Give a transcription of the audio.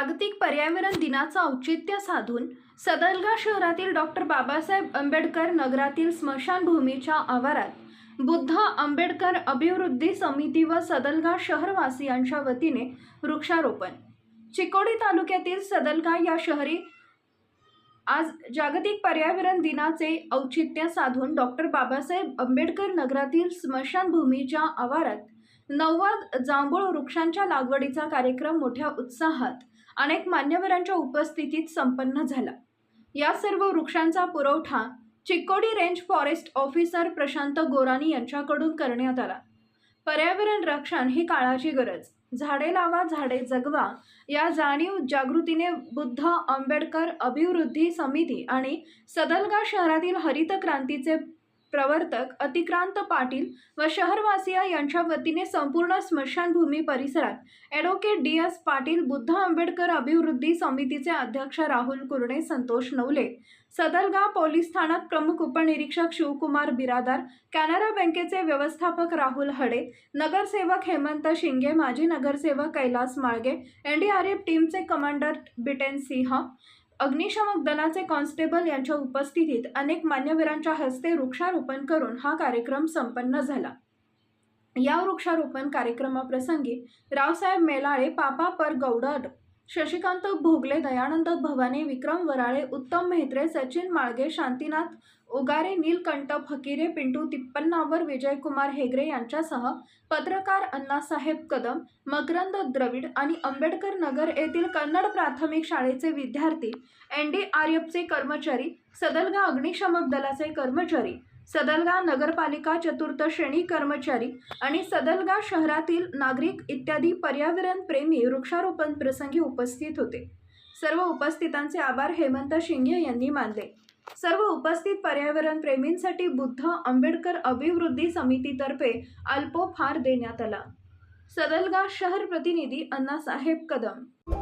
जागतिक पर्यावरण दिनाचं औचित्य साधून सदलगा शहरातील डॉक्टर बाबासाहेब आंबेडकर नगरातील स्मशानभूमीच्या आवारात बुद्ध आंबेडकर अभिवृद्धी समिती व सदलगा शहरवासियांच्या वतीने वृक्षारोपण. चिकोडी तालुक्यातील सदलगा या शहरी आज जागतिक पर्यावरण दिनाचे औचित्य साधून डॉक्टर बाबासाहेब आंबेडकर नगरातील स्मशानभूमीच्या आवारात नव्वद जांभूळ वृक्षांच्या लागवडीचा कार्यक्रम मोठ्या उत्साहात अनेक मान्यवरांच्या उपस्थितीत संपन्न झाला. या सर्व वृक्षांचा पुरवठा Chikkodi range forest officer Prashant Gorani यांच्याकडून करण्यात आला. पर्यावरण रक्षण ही काळाची गरज. झाडे लावा झाडे जगवा या जाणीव जागृतीने बुद्ध आंबेडकर अभिवृद्धी समिती आणि सदलगा शहरातील हरित क्रांतीचे प्रवर्तक अतिक्रांत पाटील व शहरवासिया यांच्या वतीने संपूर्ण स्मशानभूमी परिसरात advocate D S Patil Buddha Ambedkar अभिवृद्धी समितीचे अध्यक्ष राहुल कुरणे संतोष नवले सदलगाव पोलीस स्थानक प्रमुख उपनिरीक्षक शिवकुमार बिरादार कॅनरा बँकेचे व्यवस्थापक राहुल हडे नगरसेवक हेमंत शिंगे माजी नगरसेवक Kailas Malage N D R F टीमचे कमांडर बिटेन सिंह अग्निशमक दलाचे कॉन्स्टेबल यांच्या उपस्थितीत अनेक मान्यवरांच्या हस्ते वृक्षारोपण करून हा कार्यक्रम संपन्न झाला. या वृक्षारोपण कार्यक्रमाप्रसंगी रावसाहेब मेलाळे पापा पर गौडड शशिकांत भोगले दयानंद भवाने विक्रम वराळे उत्तम मेहत्रे सचिन माळगे शांतीनाथ ओगारे नीलकंठ फकीरे पिंटू तिप्पन्नावर विजयकुमार हेगरे यांच्यासह पत्रकार अण्णासाहेब कदम मकरंद द्रविड आणि आंबेडकर नगर येथील कन्नड प्राथमिक शाळेचे विद्यार्थी एन डी आर एफचे कर्मचारी सदलगा अग्निशमक दलाचे कर्मचारी सदलगा नगरपालिका चतुर्थ श्रेणी कर्मचारी आणि सदलगा शहरातील नागरिक इत्यादी पर्यावरण प्रेमी वृक्षारोपण प्रसंगी उपस्थित होते. सर्व उपस्थितांचे आभार हेमंत शिंगे यांनी मानले. सर्व उपस्थित पर्यावरण प्रेमींसाठी बुद्ध आंबेडकर अभिवृद्धी समितीतर्फे अल्पोफार देण्यात आला. सदलगा शहर प्रतिनिधी अण्णासाहेब कदम